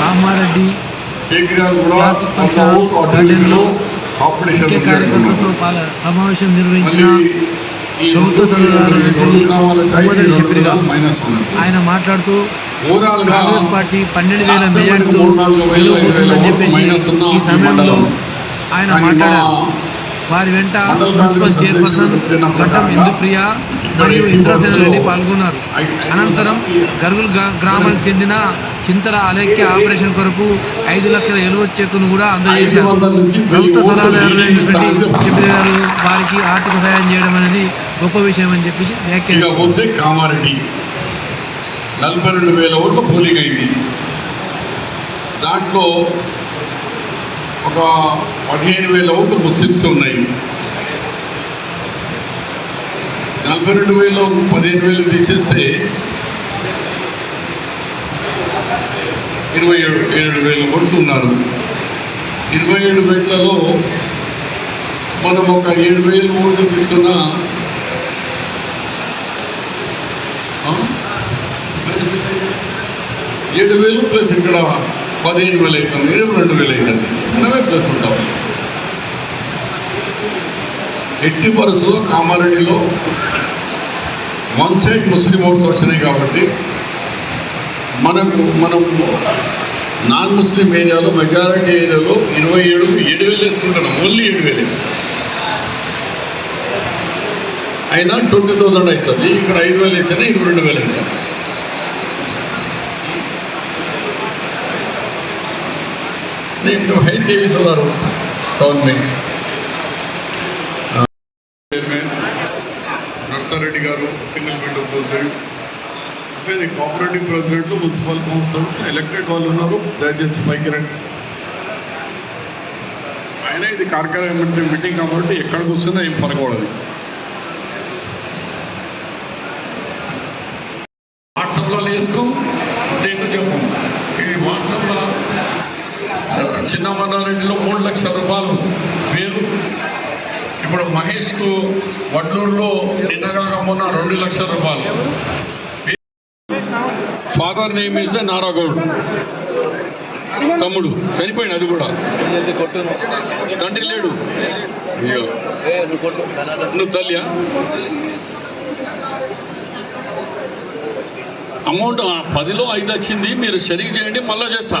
Kamareddy classic function గార్డెన్లో ముఖ్య కార్యకర్తలతో పాల సమావేశం నిర్వహించిన ప్రభుత్వ సలహాదారు షబీర్ గారు ఆయన మాట్లాడుతూ కాంగ్రెస్ పార్టీ పన్నెండు వేల మెజార్టీతో గెలవబోతుందని చెప్పేసి ఈ సమయంలో ఆయన మాట్లాడారు. వారి వెంట మున్సిపల్ చైర్పర్సన్ గడ్డం ఇందుప్రియ మరియు ఇంద్రసేన రెడ్డి పాల్గొన్నారు. అనంతరం గర్గుల్ గ్రా- గ్రామానికి చెందిన చింతల అలైక్య ఆపరేషన్ కొరకు ఐదు లక్షల ఎలువ చెక్కును కూడా అందజేశారు. ప్రభుత్వ సలహాదారులైనటువంటి గారు వారికి ఆర్థిక సహాయం చేయడం అనేది గొప్ప విషయం అని చెప్పేసి వ్యాఖ్యానించారు నలభై రెండు వేల ఓట్లు పోలింగ్ అయింది దాంట్లో ఒక పదిహేను వేల ఓట్లు ముస్లిమ్స్ ఉన్నాయి. నలభై రెండు వేలు పదిహేను వేలు తీసేస్తే ఇరవై ఏడు ఏడు వేల ఓట్లు ఉన్నారు. ఇరవై ఏడు వేట్లలో మనం ఒక ఏడు వేలు ఓట్లు తీసుకున్న ఏడు వేలు ప్లస్ ఇక్కడ పదిహేను వేలు అవుతాం ఇరవై రెండు వేలు అవుతుంది మనమే ప్లస్ ఉంటాం. ఎట్టి పరిస్థితుల్లో కామారెడ్డిలో వన్ సైడ్ ముస్లిం ఓట్స్ వచ్చినాయి కాబట్టి మనకు మనం నాన్ ముస్లిం ఏరియాలో మెజారిటీ ఏరియాలో ఇరవై ఏడు ఏడు వేలు వేసుకుంటున్నాం. ఓన్లీ ఏడు వేలు. అయినా ట్వంటీ థౌసండ్ ఇస్తుంది ఇక్కడ ఐదు వేలు వేసినా ఇరవై రెండు వేలు ఇంకా నేను హై తీస్తున్నారు టౌన్ మే చైర్మన్ నర్సారెడ్డి గారు సింగిల్ విండో ప్రెసిడెంట్ అంటే ఇది కోఆపరేటివ్ ప్రెసిడెంట్లు మున్సిపల్ కౌన్సిలర్స్ ఎలక్టెడ్ వాళ్ళు ఉన్నారు. దయచేసి పైకి రండి. ఆయన ఇది కార్యక్రమం మీటింగ్ కాబట్టి ఎక్కడికి వస్తుందో ఏం పడకూడదు వాట్సాప్లో వేసుకో నేను చెప్పు ఈ వాట్సాప్లో చిన్నమన్నారెడ్డిలో మూడు లక్షల రూపాయలు వేరు ఇప్పుడు మహేష్కు వడ్లూరులో నిన్నగాక మొన్న రెండు లక్షల రూపాయలు. Father name is the Naragoud. తమ్ముడు చనిపోయింది అది కూడా. తండ్రి లేడు. అయ్యో. నువ్వు తల్లియా? అమౌంట్ పదిలో ఐదు వచ్చింది మీరు షరీక్ చేయండి మళ్ళీ చేస్తా.